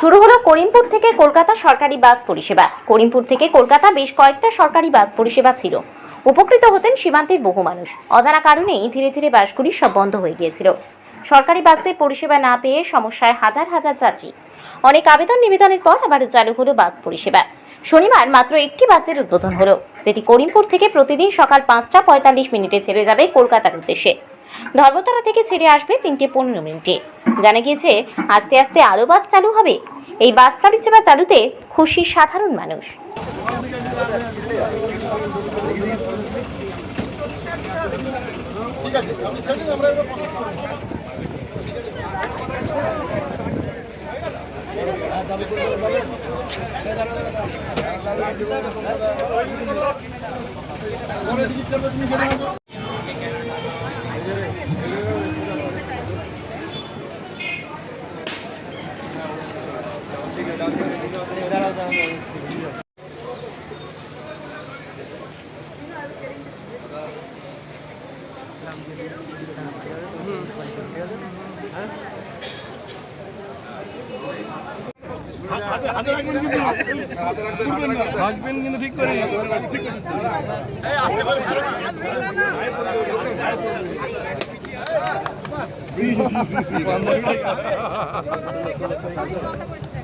শুরু হলো করিমপুর থেকে কলকাতা সরকারি বাস পরিষেবা। করিমপুর থেকে কলকাতা বেশ কয়েকটা সরকারি বাস পরিষেবা ছিল। উপকৃত হতেন সীমান্তের বহু মানুষ। অজানা কারণেই ধীরে ধীরে বাসগুলি সব বন্ধ হয়ে গিয়েছিল। সরকারি বাসে পরিষেবা না পেয়ে সমস্যায় হাজার হাজার যাত্রী। অনেক আবেদন নিবেদনের পর আবারও চালু হলো বাস পরিষেবা। শনিবার মাত্র একটি বাসের উদ্বোধন হলো, যেটি করিমপুর থেকে প্রতিদিন সকাল পাঁচটা পঁয়তাল্লিশ মিনিটে ছেড়ে যাবে কলকাতার উদ্দেশ্যে। ধর্মতলা থেকে ছেড়ে আসবে তিনটে পনেরো মিনিটে। জানা গিয়েছে, আস্তে আস্তে আরও বাস চালু হবে। এই বাস পরিষেবা চালুতে খুশি সাধারণ মানুষ। হাসবেন কিন্তু ঠিক করে